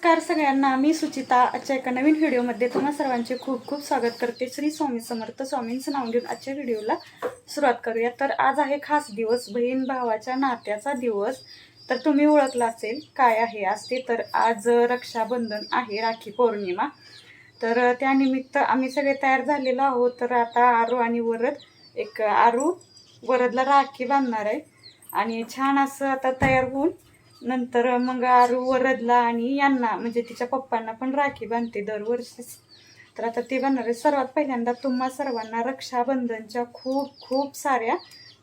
नमस्कार सगळ्यांना मी सुचिता. आजच्या एका नवीन व्हिडिओमध्ये तुम्हा सर्वांचे खूप खूप स्वागत करते. श्री स्वामी समर्थ स्वामींचं नाव घेऊन आजच्या व्हिडिओला सुरुवात करूया. तर आज आहे खास दिवस बहीण भावाच्या नात्याचा दिवस. तर तुम्ही ओळखला असेल काय आहे आज ते. तर आज रक्षाबंधन आहे राखी पौर्णिमा. तर त्यानिमित्त आम्ही सगळे तयार झालेलो आहोत. तर आता आरू आणि वरद एक आरू वरदला राखी बांधणार आहे. आणि छान असं आता तयार होऊन नंतर मग आरू वरदला आणि यांना म्हणजे तिच्या पप्पांना पण राखी बांधते दरवर्षीच तर आता ते बनणार आहे. सर्वात पहिल्यांदा तुम्हा सर्वांना रक्षाबंधनच्या खूप खूप साऱ्या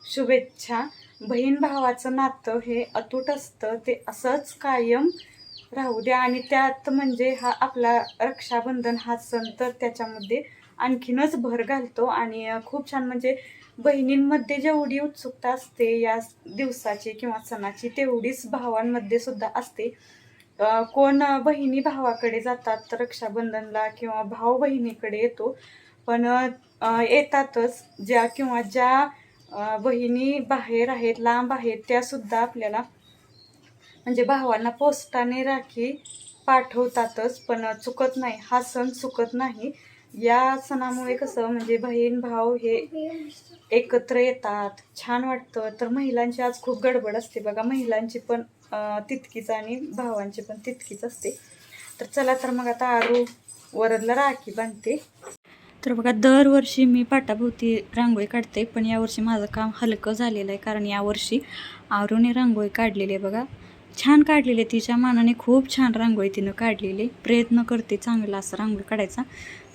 शुभेच्छा. बहीण भावाचं नातं हे अतूट असतं. ते असंच कायम राहू द्या. आणि त्यात म्हणजे हा आपला रक्षाबंधन हा सण तर त्याच्यामध्ये आणखीनच भर घालतो आणि खूप छान म्हणजे बहिणींमध्ये जेवढी उत्सुकता असते या दिवसाची किंवा सणाची तेवढीच भावांमध्ये सुद्धा असते. कोण बहिणी भावाकडे जातात रक्षाबंधनला किंवा भाऊ बहिणीकडे येतो. पण येतातच ज्या किंवा ज्या बहिणी बाहेर आहेत लांब आहेत त्यासुद्धा आपल्याला म्हणजे भावांना पोस्टाने राखी पाठवतातच. पण चुकत नाही. हा सण चुकत नाही. या सणामुळे कसं म्हणजे बहीण भाव हे एकत्र येतात छान वाटतं. तर महिलांची आज खूप गडबड असते बघा. महिलांची पण तितकीच आणि भावांची पण तितकीच असते. तर चला तर मग आता आरू वरदला राखी बांधते. तर बघा दरवर्षी मी पाटाभोवती रांगोळी काढते पण यावर्षी माझं काम हलकं झालेलं आहे कारण यावर्षी आरूने रांगोळी काढलेली आहे बघा. छान काढलेली आहे तिच्या मानाने खूप छान रांगोळी तिनं काढलेली आहे. प्रयत्न करते चांगला असं रांगोळी काढायचा.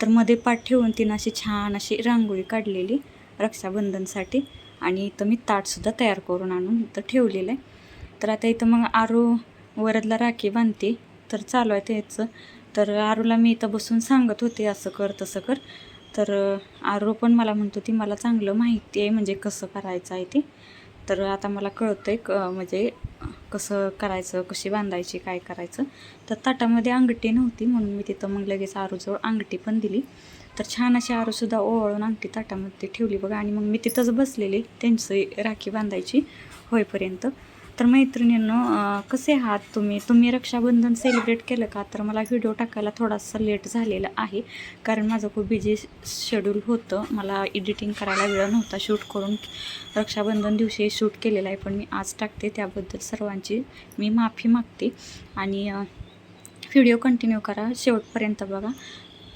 तर मध्ये पाठ ठेवून तिनं अशी छान अशी रांगोळी काढलेली रक्षाबंधनसाठी. आणि इथं मी ताटसुद्धा तयार करून आणून इथं ठेवलेलं आहे. तर आता इथं मग आरू वरदला राखी बांधते. तर चालू आहे त्याचं. तर आरूला मी इथं बसून सांगत होते असं कर तसं कर. तर आरू पण मला म्हणतो ती मला चांगलं माहिती आहे म्हणजे कसं करायचं आहे ते. तर आता मला कळतं आहे क म्हणजे कसं करायचं कशी बांधायची काय करायचं. तर ताटामध्ये अंगठी नव्हती म्हणून मी तिथं मग लगेच आरूजवळ अंगठी पण दिली. तर छान अशी आरूसुद्धा ओवाळून अंगठी ताटामध्ये ठेवली बघा. आणि मग मी तिथंच बसलेली त्यांची राखी बांधायची होईपर्यंत. तर मैत्रिणींनो कसे आहात तुम्ही? तुम्ही रक्षाबंधन सेलिब्रेट केलं का? तर मला व्हिडिओ टाकायला थोडासा लेट झालेला आहे कारण माझं खूप बिझी शेड्यूल होतं. मला एडिटिंग करायला वेळ नव्हता शूट करून. रक्षाबंधन दिवशी शूट केलेलं आहे पण मी आज टाकते. त्याबद्दल सर्वांची मी माफी मागते. आणि व्हिडिओ कंटिन्यू करा. शेवटपर्यंत बघा.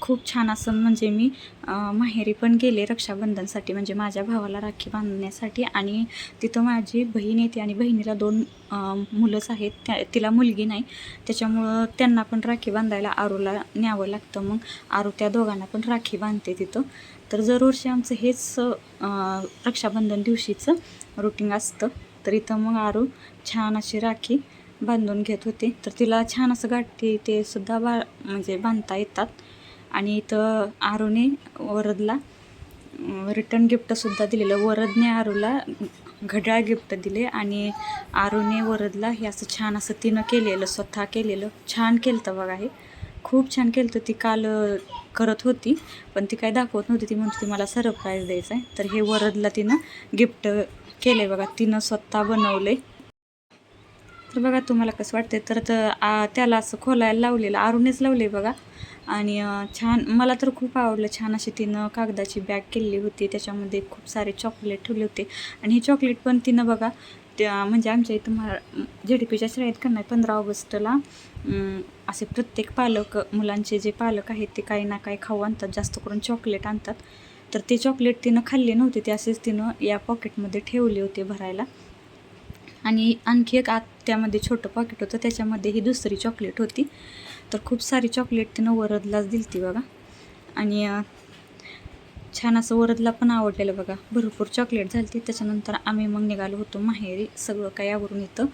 खूप छान असं म्हणजे मी माहेरी पण गेले रक्षाबंधनसाठी म्हणजे माझ्या भावाला राखी बांधण्यासाठी. आणि तिथं माझी बहीण येते आणि बहिणीला दोन मुलंच आहेत. त्या तिला मुलगी नाही. त्याच्यामुळं त्यांना पण राखी बांधायला आरूला न्यावं लागतं. मग आरू त्या दोघांना पण राखी बांधते तिथं. तर दरवर्षी आमचं हेच रक्षाबंधन दिवशीचं रुटीन असतं. तर इथं मग आरू छान अशी राखी बांधून घेत होते. तर तिला छान असं गाठी ते सुद्धा बा म्हणजे बांधता येतात. आणि इथं आरूने वरदला रिटर्न गिफ्टसुद्धा दिलेलं. वरदने आरूला घड्याळ गिफ्ट दिले आणि आरूने वरदला हे असं छान असं तिनं केलेलं स्वतः केलेलं. छान केलं होतं बघा हे. खूप छान केलं होतं ती काल करत होती पण ती काय दाखवत नव्हती. ती म्हणते ती मला सरप्राईज द्यायचं आहे तर हे वरदला तिनं गिफ्ट केलं आहे बघा. तिनं स्वतः बनवलं आहे तर बघा तुम्हाला कसं वाटते तर त- त्याला असं खोलायला लावलेलं. आरूनेच लावले बघा. आणि छान मला तर खूप आवडलं छान अशी तिनं कागदाची बॅग केलेली होती. त्याच्यामध्ये खूप सारे चॉकलेट ठेवले होते. आणि हे चॉकलेट पण तिनं बघा त्या म्हणजे आमच्या इथं महा जे डी पीच्या शाळेत का नाही पंधरा ऑगस्टला असे प्रत्येक पालक मुलांचे जे पालक आहेत ते काही ना काही खाऊ आणतात जास्त करून चॉकलेट आणतात. तर ते चॉकलेट तिनं खाल्ले नव्हते ते असेच तिनं या पॉकेटमध्ये ठेवले होते भरायला. आणि आणखी एक आत त्यामध्ये छोटं पॉकेट होतं त्याच्यामध्ये ही दुसरी चॉकलेट होती. तर खूप सारी चॉकलेट तिनं वरदलाच दिली होती बघा. आणि छान असं वरदला पण आवडलेलं बघा. भरपूर चॉकलेट झाली त्याच्यानंतर आम्ही मग निघालो होतो माहेरी. सगळं काय आवरून इथं.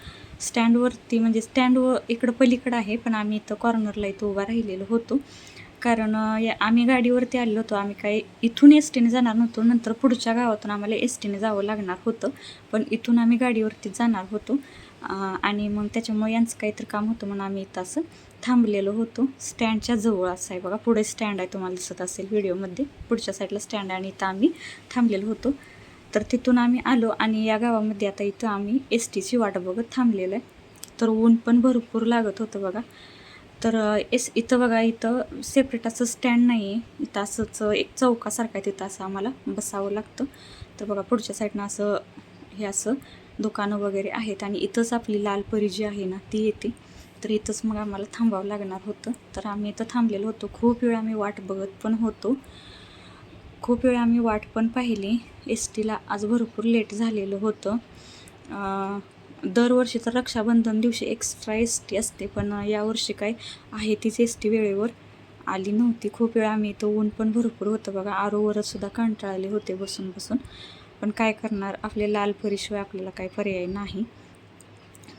स्टँडवरती म्हणजे स्टँडवर इकडं पलीकडं आहे पण आम्ही इथं कॉर्नरला इथं उभा राहिलेलो होतो. कारण या आम्ही गाडीवरती आलेलो होतो. आम्ही काही इथून एस टीने जाणार नव्हतो. नंतर पुढच्या गावातून आम्हाला एस टीने जावं लागणार होतं. पण इथून आम्ही गाडीवरती जाणार होतो. आणि मग त्याच्यामुळे यांचं काहीतरी काम होतं म्हणून आम्ही इथं असं थांबलेलो होतो. स्टँडच्या जवळ असं आहे बघा. पुढे स्टँड आहे तुम्हाला दिसत असेल व्हिडिओमध्ये. पुढच्या साईडला स्टँड आहे आणि इथं आम्ही थांबलेलो होतो. तर तिथून आम्ही आलो आणि या गावामध्ये आता इथं आम्ही एस टीची वाट बघत थांबलेलं आहे. तर ऊन पण भरपूर लागत होतं बघा. तर एस इथं बघा इथं सेपरेट असं स्टँड नाही आहे इथं असंच एक चौकासारखं आहे तिथं असं आम्हाला बसावं लागतं. तर बघा पुढच्या साईडनं असं हे असं दुकानं वगैरे आहेत आणि इथंच आपली लाल परी जी आहे ना ती येते. तर इथंच मग आम्हाला थांबावं लागणार होतं. तर आम्ही इथं थांबलेलो होतो. खूप वेळ आम्ही वाट बघत पण होतो. खूप वेळ आम्ही वाट पण पाहिली. एस टीला आज भरपूर लेट झालेलं होतं. दरवर्षी तर रक्षाबंधन दिवशी एक्स्ट्रा एस टी असते पण यावर्षी काय आहे तीच एस टी वेळेवर आली नव्हती. खूप वेळ आम्ही इथं ऊन पण भरपूर होतं बघा. आरोवरच सुद्धा कंटाळले होते बसून बसून. पण काय करणार? आपले लाल फरीशिवाय आपल्याला काही पर्याय नाही.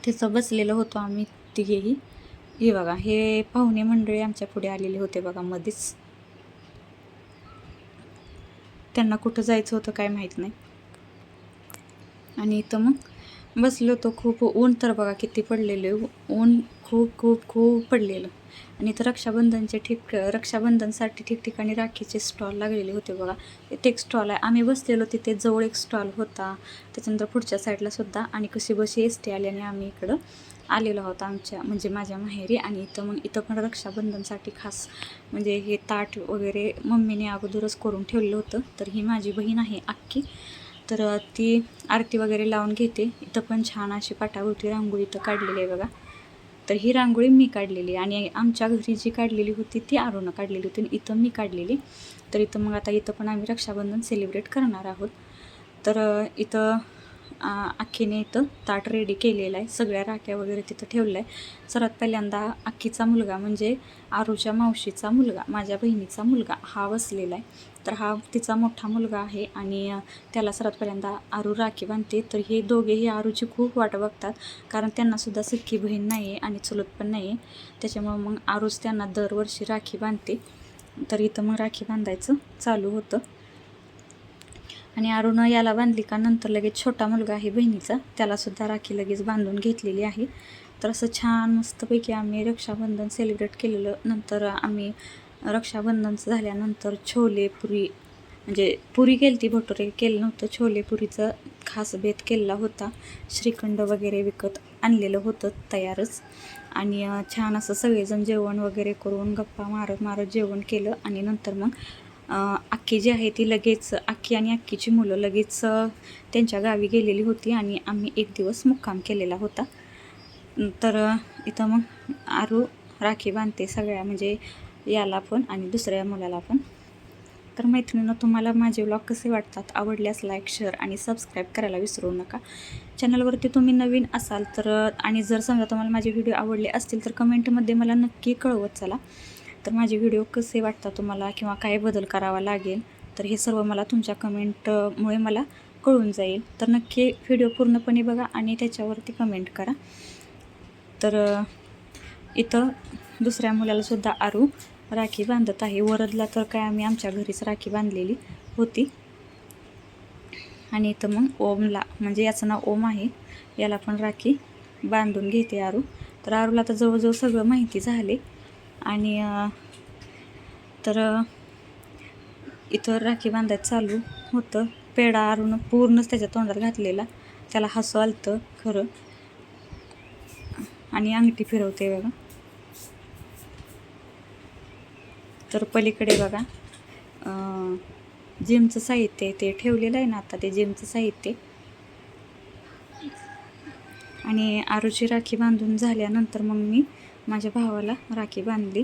तिथं बसलेलं होतो आम्ही तिघेही. हे बघा हे पाहुणे मंडळी आमच्या पुढे आलेले होते बघा मध्येच. त्यांना कुठं जायचं होतं काय माहीत नाही. आणि इथं मग बसलो होतो. खूप ऊन तर बघा किती पडलेले ऊन खूप खूप खूप पडलेलं. आणि इथं रक्षाबंधनचे ठीक रक्षाबंधनसाठी ठिकठिकाणी राखीचे स्टॉल लागलेले होते बघा. इथे एक स्टॉल आहे. आम्ही बसलेलो तिथे जवळ एक स्टॉल होता. त्याच्यानंतर पुढच्या साईडला सुद्धा आणि कशी बशी एस टी आल्याने आम्ही इकडं आलेलो आहोत आमच्या म्हणजे माझ्या माहेरी. आणि इथं मग इथं पण रक्षाबंधनसाठी खास म्हणजे हे ताट वगैरे मम्मीने अगोदरच करून ठेवलं होतं. तर ही माझी बहीण आहे अख्खी तर ती आरती वगैरे लावून घेते. इथं पण छान अशी पाटाभोवती रांगोळी इथं काढलेली आहे बघा. तर ही रांगोळी मी काढलेली आणि आमच्या घरी जी काढलेली होती ती आरोनं काढलेली होती आणि इथं मी काढलेली. तर इथं मग आता इथं पण आम्ही रक्षाबंधन सेलिब्रेट करणार आहोत. तर इथं अख्खीने इथं ताट रेडी केलेलं आहे. सगळ्या राख्या वगैरे तिथं ठेवलं आहे. सर्वात पहिल्यांदा अख्खीचा मुलगा म्हणजे आरूच्या मावशीचा मुलगा माझ्या बहिणीचा मुलगा हा बसलेला आहे. तर हा तिचा मोठा मुलगा आहे आणि त्याला सर्वात पहिल्यांदा आरू राखी बांधते. तर हे दोघेही आरूची खूप वाट बघतात. कारण त्यांनासुद्धा सख्खी बहीण नाही आहे आणि चुलत पण नाही आहे त्याच्यामुळं मग आरूच त्यांना दरवर्षी राखी बांधते. तर इथं मग राखी बांधायचं चालू होतं. आणि अरुण याला बांधली का नंतर लगेच छोटा मुलगा आहे बहिणीचा. त्यालासुद्धा राखी लगेच बांधून घेतलेली आहे. तर असं छान मस्तपैकी आम्ही रक्षाबंधन सेलिब्रेट केलेलं. नंतर आम्ही रक्षाबंधनचं झाल्यानंतर छोले पुरी म्हणजे पुरी केली ती भटुरे केलं नव्हतं. छोले पुरीचं खास भेद केलेला होता. श्रीखंड वगैरे विकत आणलेलं होतं तयारच. आणि छान असं सगळेजण जेवण वगैरे करून गप्पा मारत मारत जेवण केलं. आणि नंतर मग आख्खी जी आहे ती लगेच अख्खी आणि अख्खीची मुलं लगेच त्यांच्या गावी गेलेली होती आणि आम्ही एक दिवस मुक्काम केलेला होता. तर इथं मग आरू राखी बांधते सगळ्या म्हणजे याला पण आणि दुसऱ्या मुलाला पण. तर मैत्रिणींना तुम्हाला माझे व्लॉग कसे वाटतात आवडल्यास लाईक शेअर आणि सबस्क्राईब करायला विसरू नका. चॅनलवरती तुम्ही नवीन असाल तर आणि जर समजा तुम्हाला माझे व्हिडिओ आवडले असतील तर कमेंटमध्ये मला नक्की कळवत चला. तर माझे व्हिडिओ कसे वाटतात तुम्हाला किंवा काय बदल करावा लागेल तर हे सर्व मला तुमच्या कमेंटमुळे मला कळून जाईल. तर नक्की व्हिडिओ पूर्णपणे बघा आणि त्याच्यावरती कमेंट करा. तर इथं दुसऱ्या मुलालासुद्धा आरू राखी बांधत आहे. वरदला तर काय आम्ही आमच्या घरीच राखी बांधलेली होती. आणि इथं मग ओमला म्हणजे याचं नाव ओम आहे याला पण राखी बांधून घेते आरू. तर आरूला तर जवळजवळ सगळं माहिती झाले. आणि तर इथं राखी बांधायचं चालू होतं. पेढा आरून पूर्णच त्याच्या तोंडात घातलेला. त्याला हसू आलतं खरं. आणि अंगठी फिरवते बघा. तर पलीकडे बघा. जिमचं साहित्य आहे ते ठेवलेलं आहे ना आता ते जिमचं साहित्य आणि आरूची राखी बांधून झाल्यानंतर मग मी माझ्या भावाला राखी बांधली.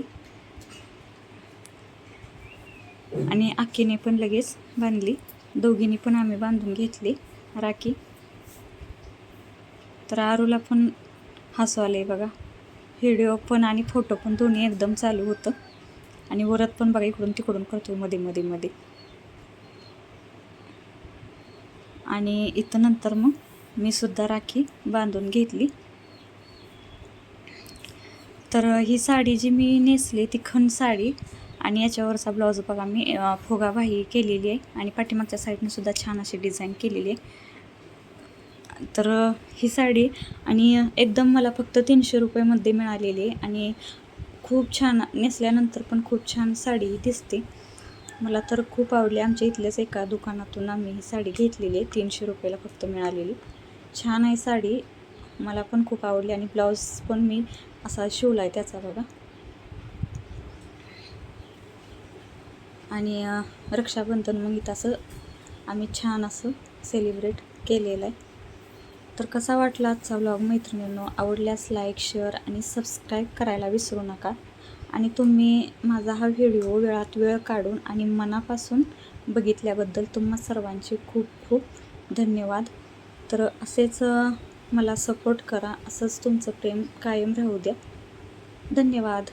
आणि आखीने पण लगेच बांधली. दोघींनी पण आम्ही बांधून घेतली राखी. तर आरूला पण हसू आहे बघा. व्हिडिओ पण आणि फोटो पण दोन्ही एकदम चालू होतं. आणि वरत पण बघा इकडून तिकडून करतो मध्ये मध्ये मध्ये. आणि इथं नंतर मग मी सुद्धा राखी बांधून घेतली. तर ही साडी जी मी नेसली ती खण साडी आणि याच्यावरचा ब्लाऊज बघा मी फोगाबाही फुगाबाही केलेली आहे आणि पाठीमागच्या साईडने सुद्धा छान अशी डिझाईन केलेली आहे. तर ही साडी आणि एकदम मला फक्त तीनशे रुपयामध्ये मिळालेली आहे आणि खूप छान नेसल्यानंतर पण खूप छान साडी दिसते. मला तर खूप आवडली. आमच्या इथल्याच एका दुकानातून आम्ही ही साडी घेतलेली. आहे तीनशे रुपयाला फक्त मिळालेली. छान आहे साडी. मला पण खूप आवडली आणि ब्लाऊज पण मी असा शिवला आहे त्याचा बघा. आणि रक्षाबंधन मग इथं असं आम्ही छान असं सेलिब्रेट केलेलं आहे. तर कसा वाटला आजचा व्लॉग मैत्रिणींनो आवडल्यास लाईक शेअर आणि सबस्क्राईब करायला विसरू नका. आणि तुम्ही माझा हा व्हिडिओ वेळात वेळ काढून आणि मनापासून बघितल्याबद्दल तुम्हा सर्वांचे खूप खूप धन्यवाद. तर असेच मला सपोर्ट करा. असंच तुमचं प्रेम कायम राहू द्या. धन्यवाद.